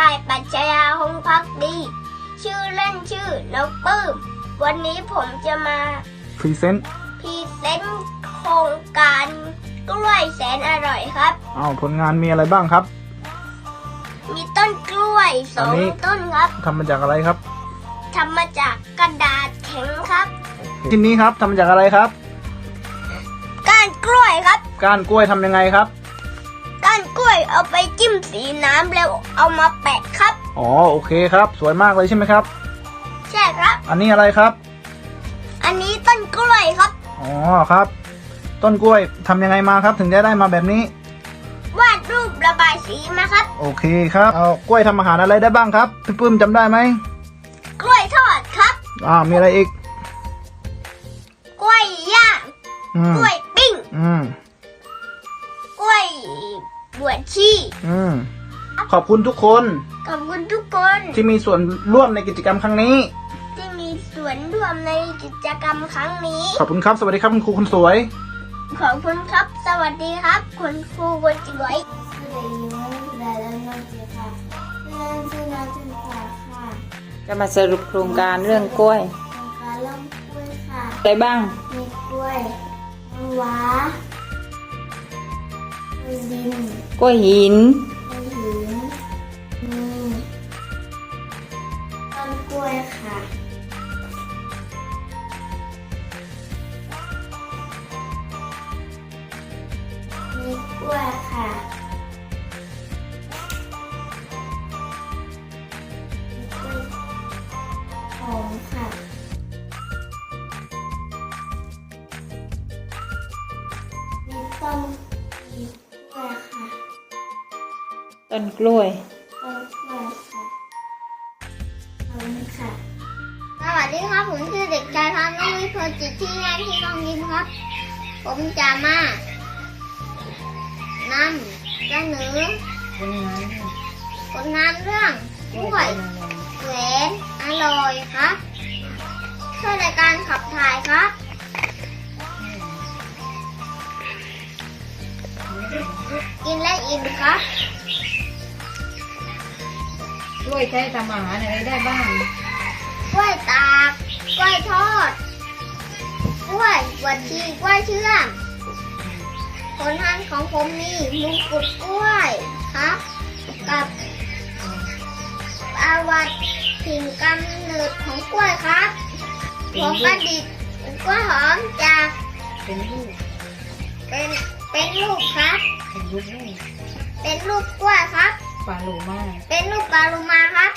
ชื่อเด็กชายปัญชยาหงพักดี ชื่อเล่นชื่อนกปื้ม วันนี้ผมจะมาพรีเซนต์พรีเซนต์โครงการกล้วยแสนอร่อยครับ อ้าวผลงานมีอะไรบ้างครับ มีต้นกล้วยสออังนนี้ ต้นครับทำมาจากอะไรครับ ทำมาจากกระดาษแข็งครับ ชิ้นนี้ครับทำมาจากอะไรครับ ก้านกล้วยครับ ก้านกล้วยทำยังไงครับ ก้านกล้วยเอาไปจิ้มสีน้ำแล้วเอามาแปะครับ อ๋อโอเคครับ สวยมากเลยใช่ไหมครับ ใช่ครับ อันนี้อะไรครับ อันนี้ต้นกล้วยครับ อ๋อครับ ต้นกล้วยทำยังไงมาครับ ถึงจะได้มาแบบนี้ วาดรูประบายสีมาครับ โอเคครับเอากล้วยทำอาหารอะไรได้บ้างครับพี่ปื้มจำได้ไหมกล้วยทอดครับ อ่ามีอะไรอีกกล้วยย่างอืมกล้วย อบคุณทุกคนขอบคุณทุกคนที่มีส่วนร่วมในกิจกรรมครั้งนี้ ที่มีส่วนร่วมในกิจกรรมครั้งนี้ ขอบคุณครับ สวัสดีครับคุณครูคนสวย ขอบคุณครับ สวัสดีครับ คุณครูคนสวยจะมาสรุปโครงการเรื่องกล้วยการเริ่มกล้วยค่ะอะไรบ้าง มีกล้วยน้ำว้ามีดินกล้วยหิน วยค่ะมีกล้วยหอมค่ะ มีต้นมีกล้วยค่ะ ต้นกล้วย ต้นกล้วยค่ะขอบคุณค่ะ สวัสดีครับ ผมชื่อเด็กชายพานุวิโพจิตที่งานที่น้องยิ้มครับ ผมจะมา นำเสนอผลงานเรื่องกล้วยแหวนอร่อยครับช่วยในการขับถ่ายครับกินและอิ่มครับกล้วยใช้ทำอาหารอะไรได้บ้างกล้วยตากกล้วยทอดกล้วยบวชชีกล้วยเชื่อม ผลงานของผมมีมงกุฎกล้วยครับ กับอาวัตถิ่นกำเนิดของกล้วยครับ ผมประดิษฐ์กล้วยหอมจากเป็นลูกเป็นเป็นลูกครับ เป็นลูกแม่เป็นลูกกล้วยครับปลาโลมาเป็นลูกปลาลูมาครับ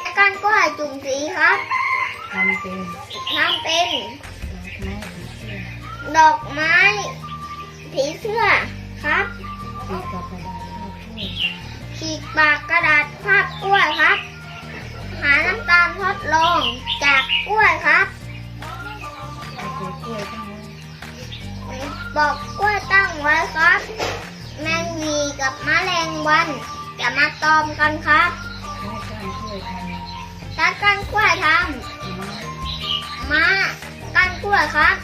และก้านกล้วยจุ่มสีครับทำเป็นทำเป็นดอกไม้ผีเสื้อดอกไม้ ผีเสื้อครับตีกับกระดาษข้าวกล้วยฉีกปากกระดาษภาพกล้วยครับ หาน้ำตาลทดลองจากกล้วยครับบอกกล้วยตั้งไว้ครับ แมงวีกับมแมลงวันจะมาตอมกันครับให้การกล้านกล้วยทมาำมาก้านกล้วยครับ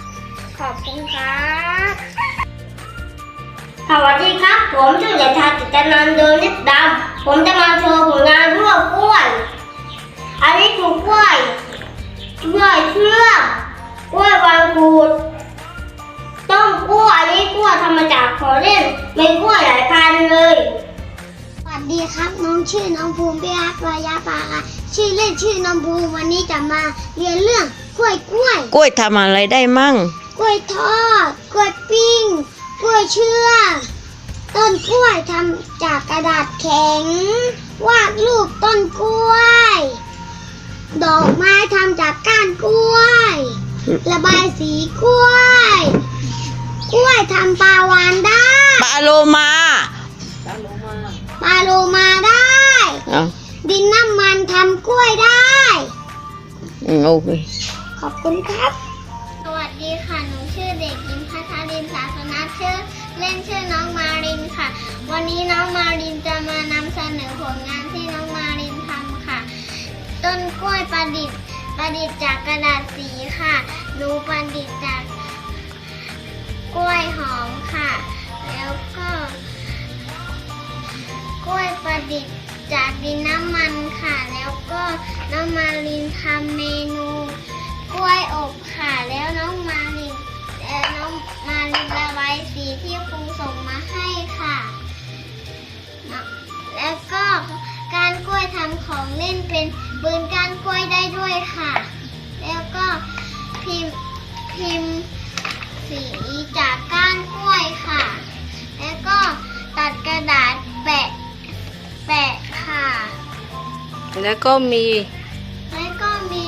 ขอบคุณครับ สวัสดีครับ ผมชื่อเด็กชายกิตตินันท์เดินนิดดำผมจะมาโชว์ผลงานรวบกล้วย อันนี้คือกล้วยกล้วยเชื่อมกล้วยวางขูด ต้นกล้วยอันนี้กล้วยทำมาจากขอเล่นมีกล้วยหลายพันธุ์เลย สวัสดีครับน้องชื่อน้องภูมิพิรักษ์วายาปาค่ะชื่อเล่นชื่อน้องภูมิวันนี้จะมาเรียนเรื่องกล้วยกล้วย กล้วยทำอะไรได้มั่ง กล้วยทอด กล้วยปิ้ง กล้วยเชื่อมต้นกล้วยทำจากกระดาษแข็ง วาดรูปต้นกล้วย ดอกไม้ทำจากก้านกล้วย ระบายสีกล้วย กล้วยทำปลาวานได้ปลาโลมาปลาโลมาได้ เอาดินน้ำมันทำกล้วยได้ อืมโอเค ขอบคุณครับ สวัสดีค่ะ หนูชื่อเด็กหญิง เล่นชื่อน้องมารินค่ะ วันนี้น้องมารินจะมานำเสนอผลงานที่น้องมารินทำค่ะ ต้นกล้วยประดิษฐ์ประดิษฐ์จากกระดาษสีค่ะ หนูประดิษฐ์จากกล้วยหอมค่ะ แล้วก็ กล้วยประดิษฐ์จากดินน้ำมันค่ะ แล้วก็น้องมาลินทำเมนู กล้วยอบค่ะ แล้วน้องมาลินและน้อง มาลินระบายสีที่ครูส่งมาให้ค่ะ แล้วก็การกล้วยทำของเล่นเป็นปืนการกล้วยได้ด้วยค่ะ แล้วก็พิมพ์พิมพ์สีจากก้านกล้วยค่ะ แล้วก็ตัดกระดาษแปะแปะค่ะ แล้วก็มี แล้วก็มี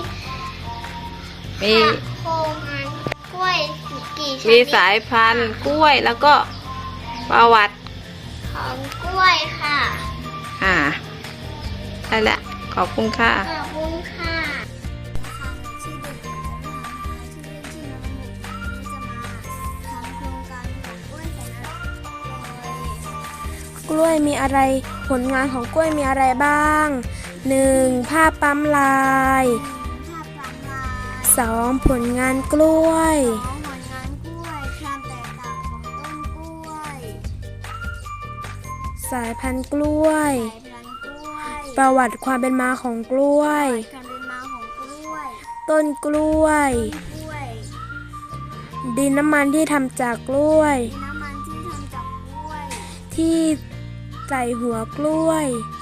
มี มีนิดสายพันธุ์กล้วยแล้วก็ประวัติของกล้วยค่ะ อ่าได้ละขอบคุณค่ะ ขอบคุณค่ะชื่อเด็กหญิงชื่อเล่นชื่อน้องหมูจะมาทำโครงการของกล้วยแสนอร่อยกล้วยมีอะไรผลงานของกล้วยมีอะไรบ้าง 1. ภาพปั๊มลายภาพปางลาย 2. ผลงานกล้วย สายพันธุ์กล้วย สายพันธุ์กล้วยประวัติความเป็นมาของกล้วย การเป็นมาของกล้วยต้นกล้วย กล้วยดินน้ำมันที่ทำจากกล้วย น้ำมันที่ทำจากกล้วย ที่ใส่หัวกล้วยที่คาดผมก